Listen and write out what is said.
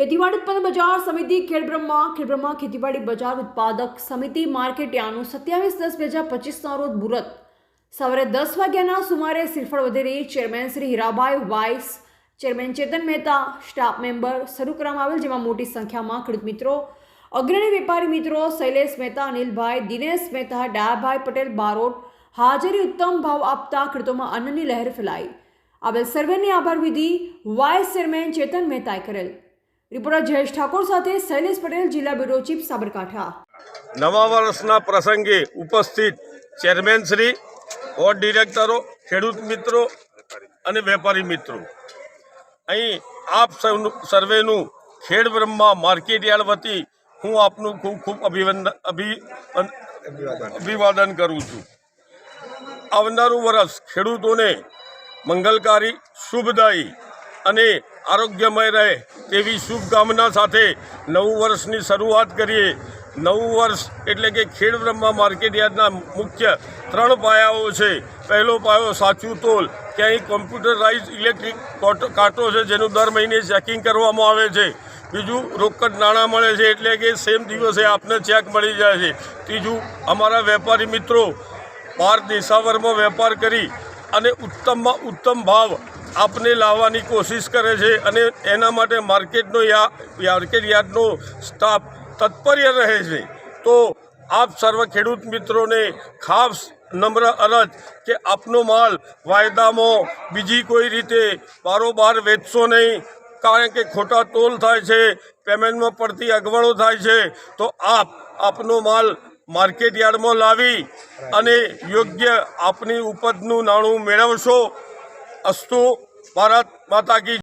ખેતીવાડી ઉત્પન્ન બજાર સમિતિ ખેડબ્રહ્મા ખેડબ્રહ્મા ખેતીવાડી બજાર ઉત્પાદક સમિતિ માર્કેટ યાનું સત્યાવીસ દસ બે હજાર પચીસના રોજ મુહૂર્ત. સવારે દસ વાગ્યાના સુમારે શ્રીફળ વધેરી chairman Shri Hirabhai vice, chairman Chetan Mehta, staff member શરૂ કરવામાં આવેલ, જેમાં મોટી સંખ્યામાં ખેડૂત મિત્રો, અગ્રણી વેપારી મિત્રો શૈલેષ મહેતા, અનિલભાઈ, દિનેશ મહેતા, ડાયાભાઈ પટેલ, બારોટ, હાજરી ઉત્તમ ભાવ આપતા ખેડૂતોમાં અન્નની લહેર ફેલાઈ. આવેલ સર્વેની આભાર વિધિ વાઇસ ચેરમેન ચેતન મહેતાએ કરેલ. રિપોર્ટર જયેશ ઠાકોર સાથે શૈલેષ પટેલ, જિલ્લા બ્યુરો ચીફ સાબરકાંઠા. નવા વર્ષના પ્રસંગે ઉપસ્થિત ચેરમેન શ્રી બોર્ડ ડિરેક્ટરો ખેડૂત મિત્રો અને વેપારી મિત્રો. અહીં આપ સર્વેનું ખેડ બ્રહ્મા માર્કેટ યાર્ડ વતી હું આપનું ખૂબ ખૂબ અભિવંદન અભિ અભિવાદન કરું છું. આવનારું વર્ષ ખેડૂતોને મંગલકારી, શુભદાયી અને આરોગ્યમય રહે તેવી શુભકામના સાથે નવું વર્ષની શરૂઆત કરીએ. નવું વર્ષ એટલે કે ખેડ બ્રહ્મા માર્કેટ યાર્ડના મુખ્ય ત્રણ પાયાઓ છે. પહેલો પાયો સાચું તોલ. કે અહીં કોમ્પ્યુટરાઇઝ ઇલેક્ટ્રિક કોટો- છે જેનું દર મહિને ચેકિંગ કરવામાં આવે છે. બીજું રોકડ નાણાં મળે છે એટલે કે સેમ દિવસે આપને ચેક મળી જાય છે. ત્રીજું, અમારા વેપારી મિત્રો બહાર દેશાવરમાં વેપાર કરી અને ઉત્તમમાં ઉત્તમ ભાવ આપને લાવવાની કોશિશ કરે છે અને એના માટે માર્કેટનો માર્કેટ યાર્ડનો સ્ટાફ તત્પર્ય રહે છે. તો આપ સર્વ ખેડૂત મિત્રોને ખાસ નમ્ર અરજ કે આપનો માલ વાયદામાં બીજી કોઈ રીતે બારોબાર વેચશો નહીં, કારણ કે ખોટા તોલ થાય છે, પેમેન્ટમાં પડતી અગવડો થાય છે. તો આપ આપનો માલ માર્કેટ યાર્ડમાં લાવી અને યોગ્ય આપની ઉપજનું નાણું મેળવશો. અસ્તુ ભારત માતા કી